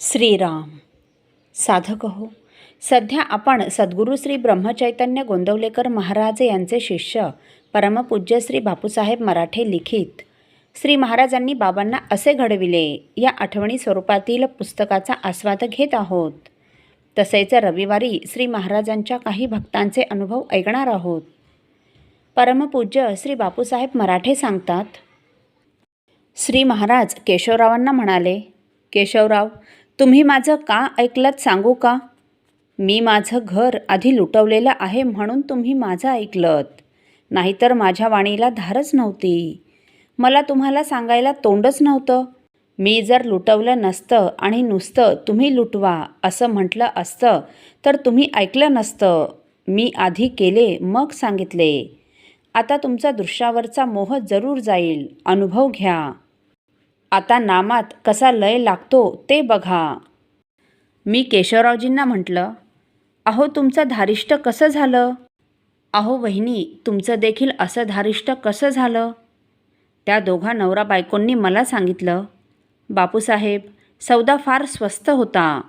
श्रीराम। साधक हो सध्या आपण सद्गुरू श्री ब्रह्मचैतन्य गोंदवलेकर महाराज यांचे शिष्य परमपूज्य श्री बापूसाहेब मराठे लिखित श्री महाराजांनी बाबांना असे घडविले. या आठवणी स्वरूपातील पुस्तकाचा आस्वाद घेत आहोत. तसेच रविवारी श्री महाराजांच्या काही भक्तांचे अनुभव ऐकणार आहोत. परमपूज्य श्री बापूसाहेब मराठे सांगतात श्री महाराज केशवरावांना म्हणाले केशवराव तुम्ही माझं का ऐकलत सांगू का? मी माझं घर आधी लुटवलेलं आहे म्हणून तुम्ही माझं ऐकलत. नाहीतर माझ्या वाणीला धारच नव्हती. मला तुम्हाला सांगायला तोंडच नव्हतं. मी जर लुटवलं नसतं आणि नुसतं तुम्ही लुटवा असं म्हटलं असतं तर तुम्ही ऐकलं नसतं. मी आधी केले मग सांगितले. आता तुमचा दृश्यावरचा मोह जरूर जाईल. अनुभव घ्या. आता नामात कसा लय लागतो ते बघा. मी केशवरावजींना म्हटलं अहो तुमचं धारिष्ट कसं झालं? अहो वहिनी तुमचं देखील असं धारिष्ट कसं झालं? त्या दोघा नवरा बायकोंनी मला सांगितलं बापूसाहेब सौदा फार स्वस्त होता.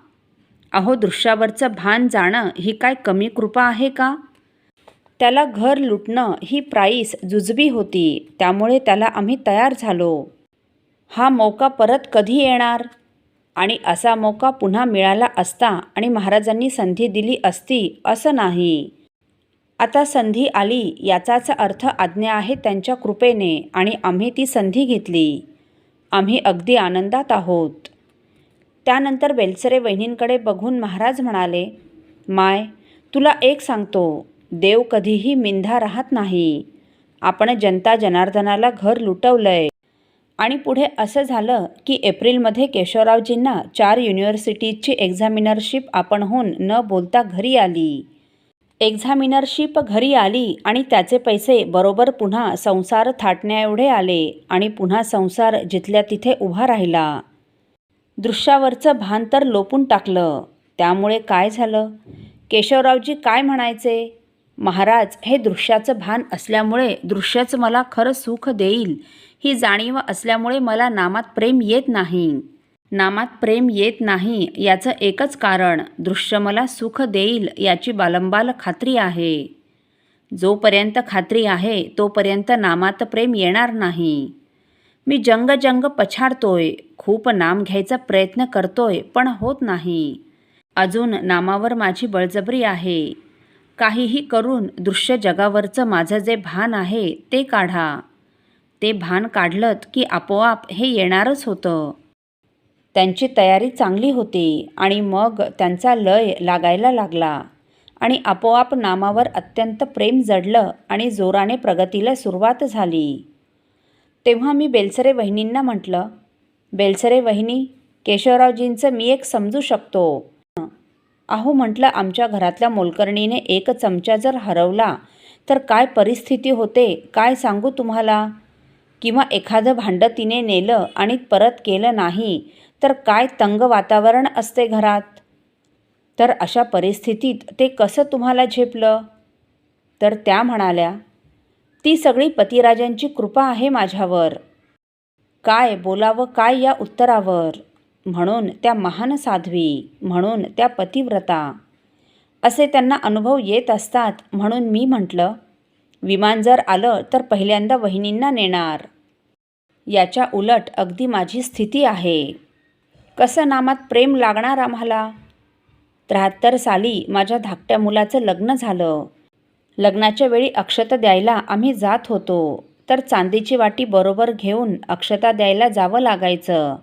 अहो दृश्यावरचं भान जाणं ही काय कमी कृपा आहे का? त्याला घर लुटणं ही प्राईस जुजबी होती त्यामुळे त्याला आम्ही तयार झालो. हा मौका परत कधी येणार? आणि असा मौका पुन्हा मिळाला असता आणि महाराजांनी संधी दिली असती असं नाही. आता संधी आली याचाच अर्थ आज्ञा आहे त्यांच्या कृपेने आणि आम्ही ती संधी घेतली. आम्ही अगदी आनंदात आहोत. त्यानंतर बेलसरे वहिनींकडे बघून महाराज म्हणाले माय तुला एक सांगतो देव कधीही मिंधा राहत नाही. आपण जनता जनार्दनाला घर लुटवलंय. आणि पुढे असं झालं की एप्रिलमध्ये केशवरावजींना चार युनिव्हर्सिटीजची एक्झामिनरशिप आपणहून न बोलता घरी आली. एक्झामिनरशिप घरी आली आणि त्याचे पैसे बरोबर पुन्हा संसार थाटण्याएवढे आले आणि पुन्हा संसार जिथल्या तिथे उभा राहिला. दृश्यावरचं भान तर लोपून टाकलं. त्यामुळे काय झालं? केशवरावजी काय म्हणायचे? महाराज हे दृश्याचं भान असल्यामुळे दृश्यच मला खरं सुख देईल. ही जाणीव असल्यामुळे मला नामात प्रेम येत नाही. नामात प्रेम येत नाही याचं एकच कारण दृश्य मला सुख देईल याची बालंबाल खात्री आहे. जोपर्यंत खात्री आहे तोपर्यंत नामात प्रेम येणार नाही. मी जंग जंग पछाडतोय खूप नाम घ्यायचा प्रयत्न करतोय पण होत नाही. अजून नामावर माझी बळजबरी आहे. काहीही करून दृश्य जगावरचं माझं जे भान आहे ते काढा. ते भान काढलंत की आपोआप हे येणारच होतं. त्यांची तयारी चांगली होती आणि मग त्यांचा लय लागायला लागला. आणि आपोआप नामावर अत्यंत प्रेम जडलं आणि जोराने प्रगतीला सुरुवात झाली. तेव्हा मी बेलसरे वहिनींना म्हटलं बेलसरे वहिनी केशवरावजींचं मी एक समजू शकतो. अहो म्हटलं आमच्या घरातल्या मोलकर्णीने एक चमचा जर हरवला तर काय परिस्थिती होते? काय सांगू तुम्हाला? किंवा एखादं भांडं तिने नेलं आणि परत केलं नाही तर काय तंग वातावरण असते घरात? तर अशा परिस्थितीत ते कसं तुम्हाला झेपलं? तर त्या म्हणाल्या ती सगळी पतिराजांची कृपा आहे माझ्यावर. काय बोलावं काय या उत्तरावर? म्हणून त्या महान साध्वी म्हणून त्या पतिव्रता. असे त्यांना अनुभव येत असतात म्हणून मी म्हटलं विमान जर आलं तर पहिल्यांदा वहिनींना नेणार. याच्या उलट अगदी माझी स्थिती आहे. कसं नामात प्रेम लागणार आम्हाला? त्र्याहत्तर साली माझ्या धाकट्या मुलाचं लग्न झालं. लग्नाच्या वेळी अक्षता द्यायला आम्ही जात होतो. तर चांदीची वाटी बरोबर घेऊन अक्षता द्यायला जावं लागायचं.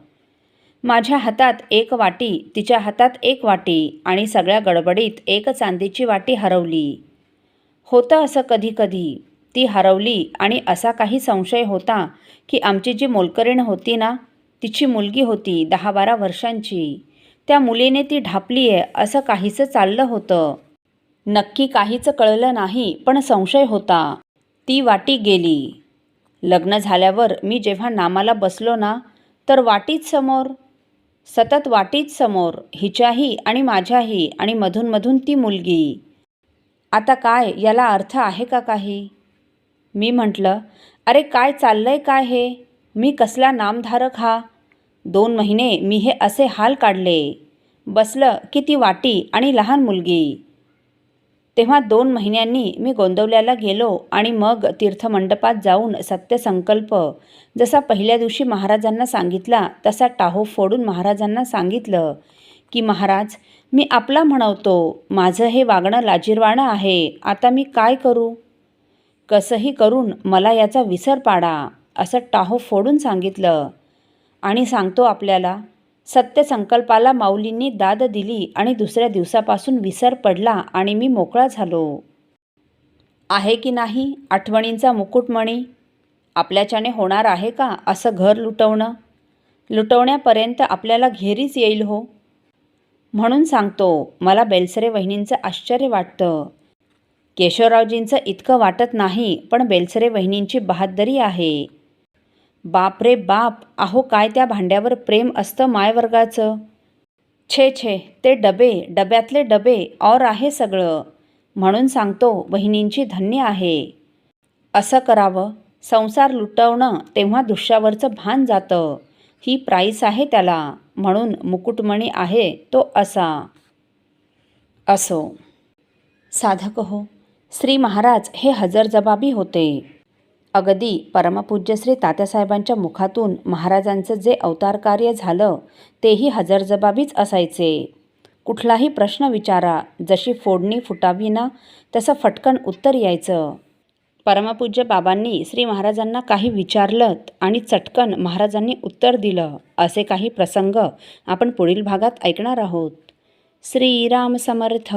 माझ्या हातात एक वाटी तिच्या हातात एक वाटी आणि सगळ्या गडबडीत एक चांदीची वाटी हरवली. होतं असं कधीकधी ती हरवली आणि असा काही संशय होता की आमची जी मोलकरीण होती ना तिची मुलगी होती दहा बारा वर्षांची. त्या मुलीने ती ढापली आहे असं काहीसं चाललं होतं. नक्की काहीचं कळलं नाही पण संशय होता. ती वाटी गेली. लग्न झाल्यावर मी जेव्हा नामाला बसलो ना तर वाटीच समोर. सतत वाटीच समोर हिच्याही आणि माझ्याही आणि मधूनमधून ती मुलगी. आता काय याला अर्थ आहे का काही? मी म्हटलं अरे काय चाललंय काय हे? मी कसला नामधारक हा? दोन महिने मी हे असे हाल काढले. बसलं की ती वाटी आणि लहान मुलगी. तेव्हा दोन महिन्यांनी मी गोंदवल्याला गेलो आणि मग तीर्थमंडपात जाऊन सत्यसंकल्प जसा पहिल्या दिवशी महाराजांना सांगितला तसा टाहो फोडून महाराजांना सांगितलं की महाराज मी आपला म्हणवतो माझं हे वागणं लाजीरवाणं आहे आता मी काय करू? कसंही करून मला याचा विसर पाडा. असं टाहो फोडून सांगितलं. आणि सांगतो आपल्याला सत्यसंकल्पाला माऊलींनी दाद दिली आणि दुसऱ्या दिवसापासून विसर पडला आणि मी मोकळा झालो. आहे की नाही आठवणींचा मुकुटमणी? आपल्याच्याने होणार आहे का असं घर लुटवणं? लुटवण्यापर्यंत आपल्याला घेरीच येईल हो. म्हणून सांगतो मला बेलसरे वहिनींचं आश्चर्य वाटतं. केशवरावजींचं इतकं वाटत नाही पण बेलसरे वहिनींची बहादरी आहे. बाप रे बाप अहो काय त्या भांड्यावर प्रेम असतं मायवर्गाचं छे छे ते डबे डब्यातले डबे और आहे सगळं. म्हणून सांगतो वहिनींची धन्य आहे. असं करावं. संसार लुटवणं तेव्हा दृश्यावरचं भान जातं. ही प्राईस आहे त्याला. म्हणून मुकुटमणी आहे तो असा. असो. साधक हो श्री महाराज हे हजरजबाबी होते. अगदी परमपूज्य श्री तात्यासाहेबांच्या मुखातून महाराजांचं जे अवतार कार्य झालं तेही हजरजबाबीच असायचे. कुठलाही प्रश्न विचारा जशी फोडणी फुटावी ना तसं फटकन उत्तर यायचं. परमपूज्य बाबांनी श्री महाराजांना काही विचारलं आणि चटकन महाराजांनी उत्तर दिलं असे काही प्रसंग आपण पुढील भागात ऐकणार आहोत. श्रीराम समर्थ!